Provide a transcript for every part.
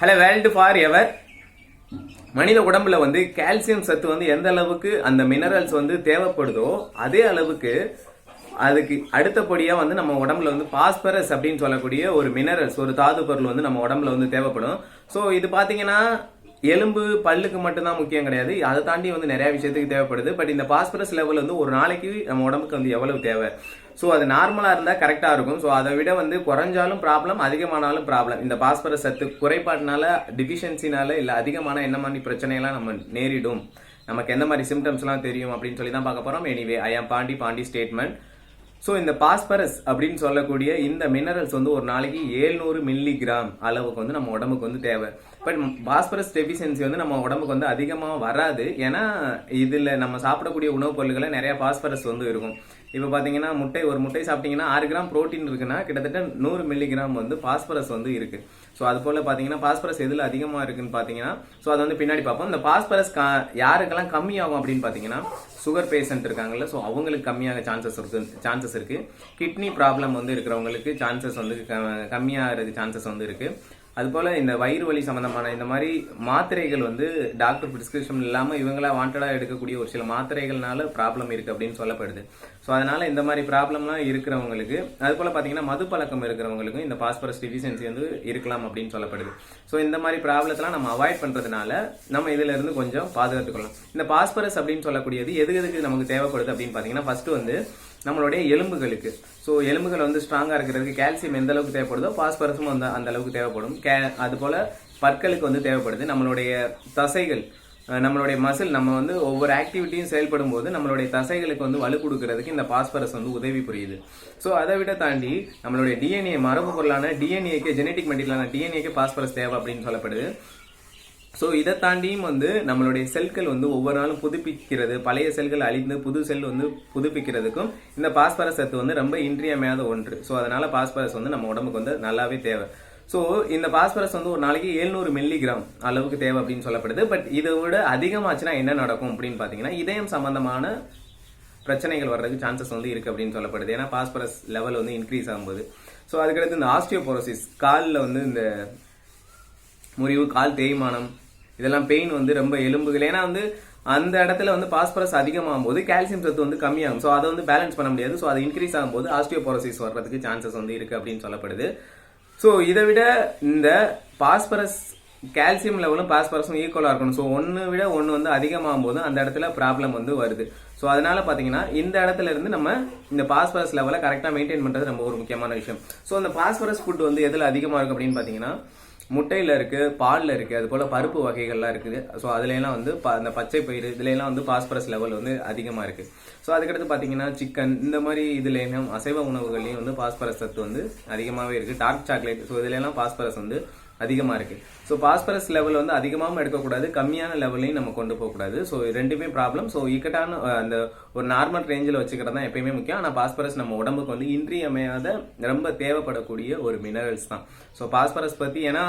Hello world for ever மனித உடம்புல வந்து கால்சியம் சத்து வந்து எந்த அளவுக்கு அந்த மினரல்ஸ் வந்து தேவைப்படுதோ அதே அளவுக்கு அதுக்கு அடுத்தபடியாக வந்து நம்ம உடம்புல வந்து பாஸ்பரஸ் அப்படின்னு சொல்லக்கூடிய ஒரு மினரல்ஸ் ஒரு தாது பொருள் வந்து நம்ம உடம்புல வந்து தேவைப்படும். ஸோ இது பார்த்தீங்கன்னா எலும்பு பல்லுக்கு மட்டும்தான் முக்கியம் கிடையாது. அதை தாண்டி வந்து நிறைய விஷயத்துக்கு தேவைப்படுது. பட் இந்த பாஸ்பரஸ் லெவல் வந்து ஒரு நாளைக்கு நம்ம உடம்புக்கு வந்து எவ்வளவு தேவை? ஸோ அது நார்மலாக இருந்தால் கரெக்டாக இருக்கும். ஸோ அதை விட வந்து குறைஞ்சாலும் ப்ராப்ளம் அதிகமானாலும் ப்ராப்ளம் இந்த பாஸ்பரஸ் சத்து குறைபாட்டினால டிஃபிஷியன்சினால இல்லை அதிகமான என்ன மாதிரி பிரச்சனையெல்லாம் நம்ம நேரிடும். நமக்கு எந்த மாதிரி சிம்டம்ஸ்லாம் தெரியும் அப்படின்னு சொல்லி தான் பார்க்க போகிறோம் anyway I am Pandi Pandi statement so இந்த பாஸ்பரஸ் அப்படின்னு சொல்லக்கூடிய இந்த மினரல்ஸ் வந்து ஒரு நாளைக்கு ஏழ்நூறு மில்லிகிராம் அளவுக்கு வந்து நம்ம உடம்புக்கு வந்து தேவை. பட் பாஸ்பரஸ் டெபிஷியன்சி வந்து நம்ம உடம்புக்கு வந்து அதிகமாக வராது. ஏன்னா இதில் நம்ம சாப்பிடக்கூடிய உணவுப் பொருட்களில் நிறைய பாஸ்பரஸ் வந்து இருக்கும். இப்போ பார்த்தீங்கன்னா முட்டை ஒரு முட்டை சாப்பிட்டீங்கன்னா ஆறு கிராம் புரோட்டீன் இருக்குன்னா கிட்டத்தட்ட நூறு மில்லிகிராம் வந்து பாஸ்பரஸ் வந்து இருக்கு. ஸோ அது போல் பார்த்தீங்கன்னா பாஸ்பரஸ் எதில் அதிகமாக இருக்குன்னு பார்த்தீங்கன்னா ஸோ அதை வந்து பின்னாடி பார்ப்போம் இந்த பாஸ்பரஸ் யாருக்கெல்லாம் கம்மியாகும் அப்படின்னு பார்த்தீங்கன்னா சுகர் பேஷண்ட் இருக்காங்கல்ல ஸோ அவங்களுக்கு கம்மியாக சான்சஸ் இருக்கு சான்சஸ் இருக்கு. கிட்னி ப்ராப்ளம் வந்து இருக்கிறவங்களுக்கு சான்சஸ் வந்து க- கம்மியாகிறதுக்கு சான்சஸ் வந்து இருக்கு. அதுபோல் இந்த வயிறு வலி சம்மந்தமான இந்த மாதிரி மாத்திரைகள் வந்து டாக்டர் ப்ரிஸ்கிரிப்ஷன் இல்லாமல் இவங்களா வாண்டடாக எடுக்கக்கூடிய ஒரு சில மாத்திரைகள்னால ப்ராப்ளம் இருக்குது அப்படின்னு சொல்லப்படுது. ஸோ அதனால் இந்த மாதிரி ப்ராப்ளம்லாம் இருக்கிறவங்களுக்கு அதுபோல் பார்த்தீங்கன்னா மது பழக்கம் இருக்கிறவங்களுக்கும் இந்த பாஸ்பரஸ் டிஃபிஷியன்சி வந்து இருக்கலாம் அப்படின்னு சொல்லப்படுது. ஸோ இந்த மாதிரி ப்ராப்ளத்தெலாம் நம்ம அவாய்ட் பண்ணுறதுனால நம்ம இதிலிருந்து கொஞ்சம் பாதுகாத்துக்கலாம் இந்த பாஸ்பரஸ் அப்படின்னு சொல்லக்கூடியது எது எதுக்கு நமக்கு தேவைப்படுது அப்படின்னு பார்த்தீங்கன்னா ஃபஸ்ட்டு வந்து நம்மளுடைய எலும்புகளுக்கு. ஸோ எலும்புகள் வந்து ஸ்ட்ராங்காக இருக்கிறதுக்கு கால்சியம் எந்த அளவுக்கு தேவைப்படுதோ பாஸ்பரஸும் வந்து அந்த அளவுக்கு தேவைப்படும். கே அதுபோல் பற்களுக்கு வந்து தேவைப்படுது. நம்மளுடைய தசைகள் நம்மளுடைய மசில் நம்ம வந்து ஒவ்வொரு ஆக்டிவிட்டியும் செயல்படும் போது நம்மளுடைய தசைகளுக்கு வந்து வலு கொடுக்கறதுக்கு இந்த பாஸ்பரஸ் வந்து உதவி புரியுது. ஸோ அதை விட தாண்டி நம்மளுடைய டிஎன்ஏ மரபு பொருளான டிஎன்ஏக்கு ஜெனட்டிக் மெட்டீரியலான டிஎன்ஏக்கு பாஸ்பரஸ் தேவை அப்படின்னு சொல்லப்படுது. ஸோ இதை தாண்டியும் வந்து நம்மளுடைய செல்கள் வந்து ஒவ்வொரு நாளும் புதுப்பிக்கிறது. பழைய செல்கள் அழிந்து புது செல் வந்து புதுப்பிக்கிறதுக்கும் இந்த பாஸ்பரஸ் சத்து வந்து ரொம்ப இன்றியமையாத ஒன்று. ஸோ அதனால பாஸ்பரஸ் வந்து நம்ம உடம்புக்கு வந்து நல்லாவே தேவை. ஸோ இந்த பாஸ்பரஸ் வந்து ஒரு நாளைக்கு 700 மில்லிகிராம் அளவுக்கு தேவை அப்படின்னு சொல்லப்படுது. பட் இதை விட அதிகமாச்சுன்னா என்ன நடக்கும் அப்படின்னு பார்த்தீங்கன்னா இதயம் சம்பந்தமான பிரச்சனைகள் வர்றதுக்கு சான்சஸ் வந்து இருக்குது அப்படின்னு சொல்லப்படுது. ஏன்னா பாஸ்பரஸ் லெவல் வந்து இன்க்ரீஸ் ஆகும்போது. ஸோ அதுக்கடுத்து இந்த ஆஸ்டியோபோரோசிஸ் காலில் வந்து இந்த முறிவு கால் தேய்மானம் இதெல்லாம் பெயின் வந்து ரொம்ப எலும்புகள். ஏன்னா வந்து அந்த இடத்துல வந்து பாஸ்பரஸ் அதிகமாகும் போது கால்சியம் சத்து வந்து கம்மியாகும். ஸோ அதை வந்து பேலன்ஸ் பண்ண முடியாது. ஸோ அது இன்க்ரீஸ் ஆகும்போது ஆஸ்டியோபோரோசிஸ் வர்றதுக்கு சான்சஸ் வந்து இருக்குது அப்படின்னு சொல்லப்படுது. ஸோ இதை விட இந்த பாஸ்பரஸ் கால்சியம் லெவலும் பாஸ்பரஸும் ஈக்குவலாக இருக்கணும். ஸோ ஒன்று விட ஒன்று வந்து அதிகமாகும் போது அந்த இடத்துல ப்ராப்ளம் வந்து வருது. ஸோ அதனால பார்த்தீங்கன்னா இந்த இடத்துல இருந்து நம்ம இந்த பாஸ்பரஸ் லெவலை கரெக்டாக மெயின்டைன் பண்ணுறது ரொம்ப ஒரு முக்கியமான விஷயம். ஸோ அந்த பாஸ்பரஸ் ஃபுட் வந்து எதில் அதிகமாக இருக்கும் அப்படின்னு பார்த்தீங்கன்னா முட்டையில் இருக்குது பாலில் இருக்குது அது போல் பருப்பு வகைகள்லாம் இருக்குது. ஸோ அதுலலாம் வந்து ப- அந்த பச்சை பயிறு இதுலலாம் வந்து பாஸ்பரஸ் லெவல் வந்து அதிகமாக இருக்குது ஸோ அதுக்கடுத்து பார்த்தீங்கன்னா சிக்கன் இந்த மாதிரி இதுலேயும் அசைவ உணவுகள்லையும் வந்து பாஸ்பரஸ் சத்து வந்து அதிகமாகவே இருக்குது டார்க் சாக்லேட் ஸோ இதுலலாம் பாஸ்பரஸ் வந்து அதிகமாக இருக்குது ஸோ பாஸ்பரஸ் லெவல் வந்து அதிகமாகவும் எடுக்கக்கூடாது கம்மியான லெவலையும் நம்ம கொண்டு போகக்கூடாது. ஸோ ரெண்டுமே ப்ராப்ளம் ஸோ இக்கட்டான அந்த ஒரு நார்மல் ரேஞ்சில் வச்சுக்கிறது தான் எப்பயுமே முக்கியம். ஆனால் பாஸ்பரஸ் நம்ம உடம்புக்கு வந்து இன்றியமையாத ரொம்ப தேவைப்படக்கூடிய ஒரு மினரல்ஸ் தான். ஸோ பாஸ்பரஸ் பற்றி ஏன்னா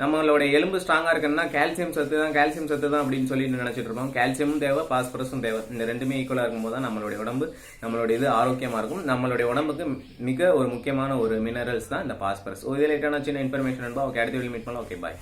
நம்மளோட எலும்பு ஸ்ட்ராங்கா இருக்குன்னா கால்சியம் சத்து தான் கால்சியம் சத்து தான் அப்படின்னு சொல்லி நினைச்சிட்டு இருப்போம். கால்சியமும் தேவை பாஸ்பரஸும் தேவை. இந்த ரெண்டுமே ஈக்குவலா இருக்கும்போது தான் நம்மளுடைய உடம்பு நம்மளுடைய இது ஆரோக்கியமா இருக்கும். நம்மளுடைய உடம்புக்கு மிக ஒரு முக்கியமான ஒரு மினரல்ஸ் தான் இந்த பாஸ்பரஸ் ஒரு ரிலேட்டான சின்ன இன்ஃபர்மேஷன் ஓகே அடுத்த மீட் பண்ணலாம். Okay bye